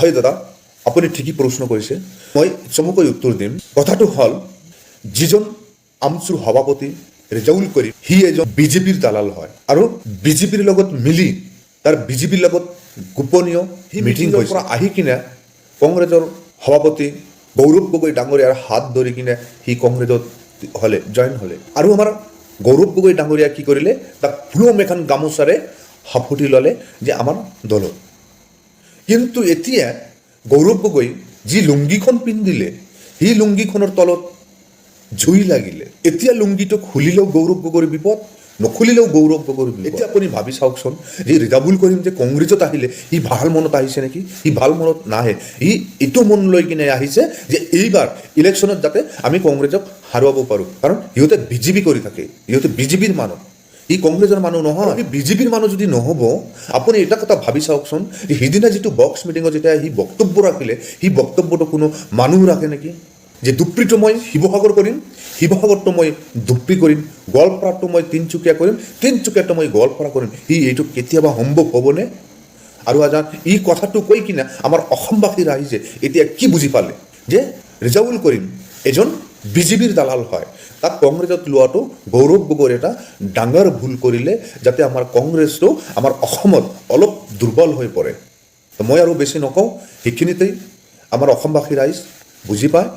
হয় দাদা আপুনি ঠিকেই প্ৰশ্ন কৰিছে। মই চমুকৈ উত্তৰ দিম। কথাটো হ'ল যিজন আমচুৰ সভাপতি ৰেজাউল কৰিম সি এজন বিজেপিৰ দালাল হয়। আৰু বিজেপিৰ লগত মিলি তাৰ বিজেপিৰ লগত গোপনীয় মিটিং পৰা আহি কিনে কংগ্ৰেছৰ সভাপতি গৌৰৱ গগৈ ডাঙৰীয়াৰ হাত ধৰি কিনে সি কংগ্ৰেছত হ'লে জইন হ'লে। আৰু আমাৰ গৌৰৱ গগৈ ডাঙৰীয়া কি কৰিলে তাক ফুলম এখন গামোচাৰে সাপতি ল'লে যে আমাৰ দলত। কিন্তু এতিয়া গৌৰৱ গগৈ যি লুংগিখন পিন্ধিলে সেই লুংগিখনৰ তলত জুই লাগিলে। এতিয়া লুংগিটো খুলিলেও গৌৰৱ গগৈৰ বিপদ, নখুলিলেও গৌৰৱ গগৈৰ বিপদ। এতিয়া আপুনি ভাবি চাওকচোন, যে ৰিজাবুল কৰিম যে কংগ্ৰেছত আহিলে, সি ভালো মনত আহিছে নেকি? সি ভালো মনত নাহে। সি এইটো মন লৈ কিনে আহিছে যে এইবাৰ ইলেকশ্যনত যাতে আমি কংগ্ৰেছক হাৰুৱাব পাৰোঁ। কাৰণ সিহঁতে বিজেপি কৰি থাকে। সিহঁতে বিজেপিৰ মানুহ ই কংগ্ৰেছৰ মানুহ নহয় সি বিজেপিৰ মানুহ যদি নহ'ব আপুনি এটা কথা ভাবি চাওকচোন যে সিদিনা যিটো বক্স মিটিঙত যেতিয়া সি বক্তব্য ৰাখিলে সেই বক্তব্যটো কোনো মানুহ ৰাখে নেকি? যে দুপ্ৰীটো মই শিৱসাগৰ কৰিম শিৱসাগৰটো মই দুপ্ৰী কৰিম গোৱালপাৰাটো মই তিনিচুকীয়া কৰিম তিনিচুকীয়াটো মই গোৱালপাৰা কৰিম সি এইটো কেতিয়াবা সম্ভৱ হ'বনে? আৰু আজান এই কথাটো কৈ কিনে আমাৰ অসমবাসী ৰাইজে এতিয়া কি বুজি পালে? যে ৰিজাউল কৰিম এজন বিজেপিৰ দালাল হয়। তাক কংগ্ৰেছত লোৱাটো গৌৰৱ এটা ডাঙৰ ভুল কৰিলে যাতে আমাৰ কংগ্ৰেছটো আমাৰ অসমত অলপ দুৰ্বল হৈ পৰে মই আৰু বেছি নকওঁ, সেইখিনিতেই আমাৰ অসমবাসী ৰাইজ বুজি পায়।